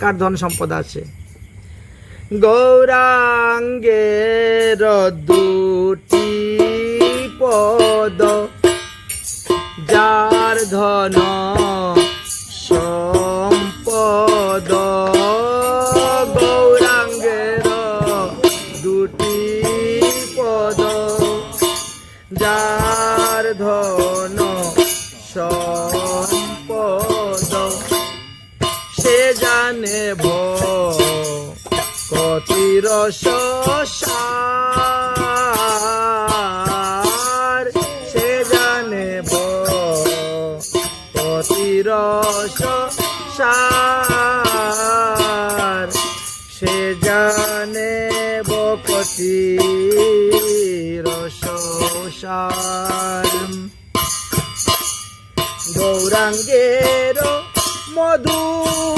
কার ধন সম্পদ আছে? গৌরাঙ্গের দুটি পদ, যার ধন সম্পদ। গৌরাঙ্গের দুটি পদ, যার ধন সম্পদ। জানে কতি রস সে জানে কতি রস সে জানে বকতি রস গৌরাঙ্গের মধুর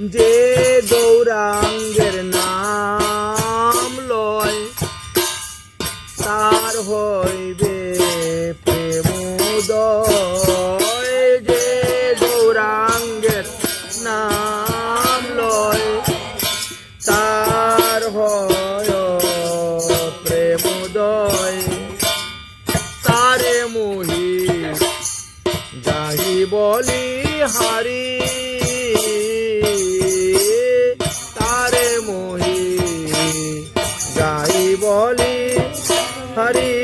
যে গৌরাঙ্গের নাম লয়, তার হইবে প্রেমোদয়। যে গৌরাঙ্গের নাম লয়, তার হয় প্রেমোদয়। তারে মোহি যাহি বলি হারি যাই বলি হরি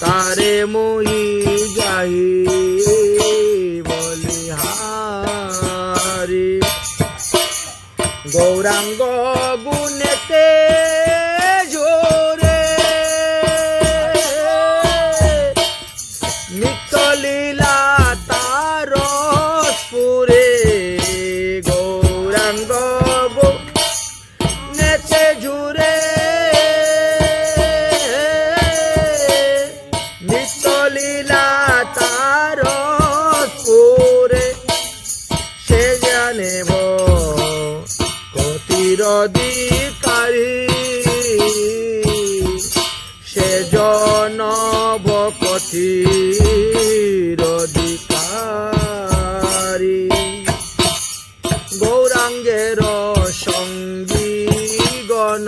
তারে মই যাই বলি হারি গৌরাঙ্গ গুণেতে অধিকারী সে জন কতির অধিকারী। গৌরাঙ্গের সঙ্গী গণ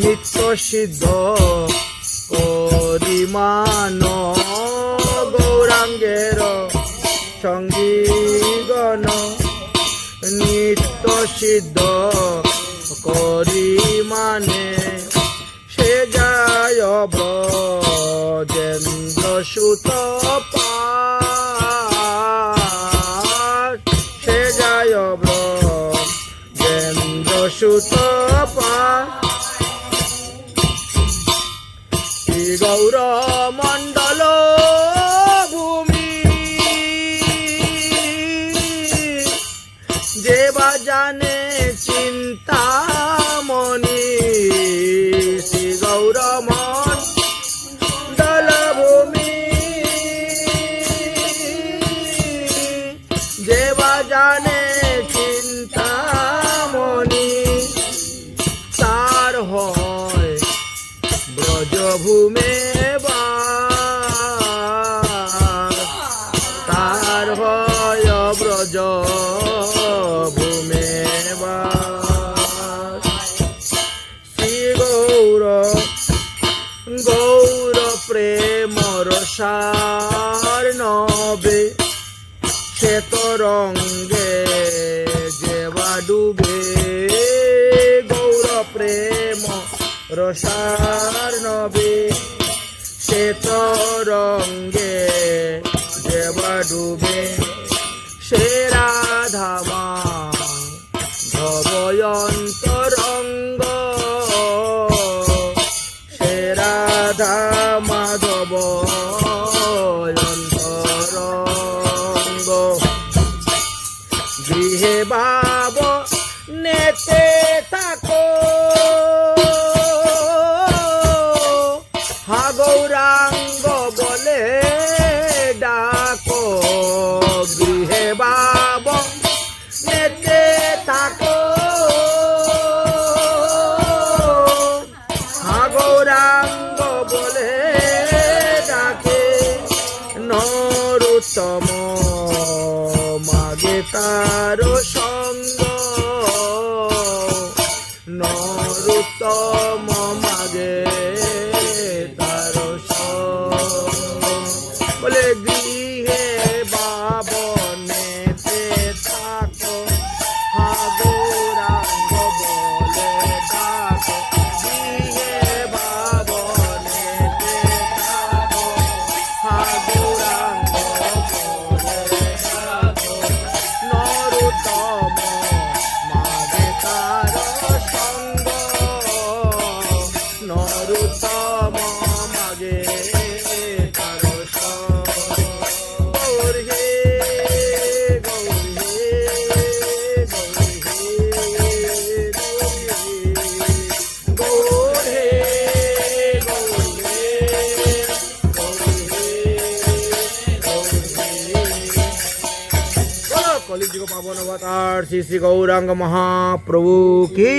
নিত্য সিদ্ধ করিমান। গৌরাঙ্গের সঙ্গী গণ নিত্য সিদ্ধ করি মানে সে যায় ব্রজেন্দ্র সুত চিন্তামণি শ্রী গৌর মণ্ডল ভূমি যে জানে চিন্তামণি তার হয় ব্রজভূমে তার হয় ব্রজ শ্বেত রঙ্গে যেবা ডুবে। গৌর প্রেম রসার নবে, সে শ্বেত রঙ্গে দেবা ডুবে। সে রাধামা সে রাধা মাধব। গৌরাঙ্গ বলে ডাকো, গৃহে বাব, নেতে থাকো। গৌরাঙ্গ বলে ডাকে, নরুত্তম মাগে তার সঙ্গ। নরুত্তম কলিযুগ পাবন অবতার শ্রী শ্রী গৌরাঙ্গ মহাপ্রভু কি?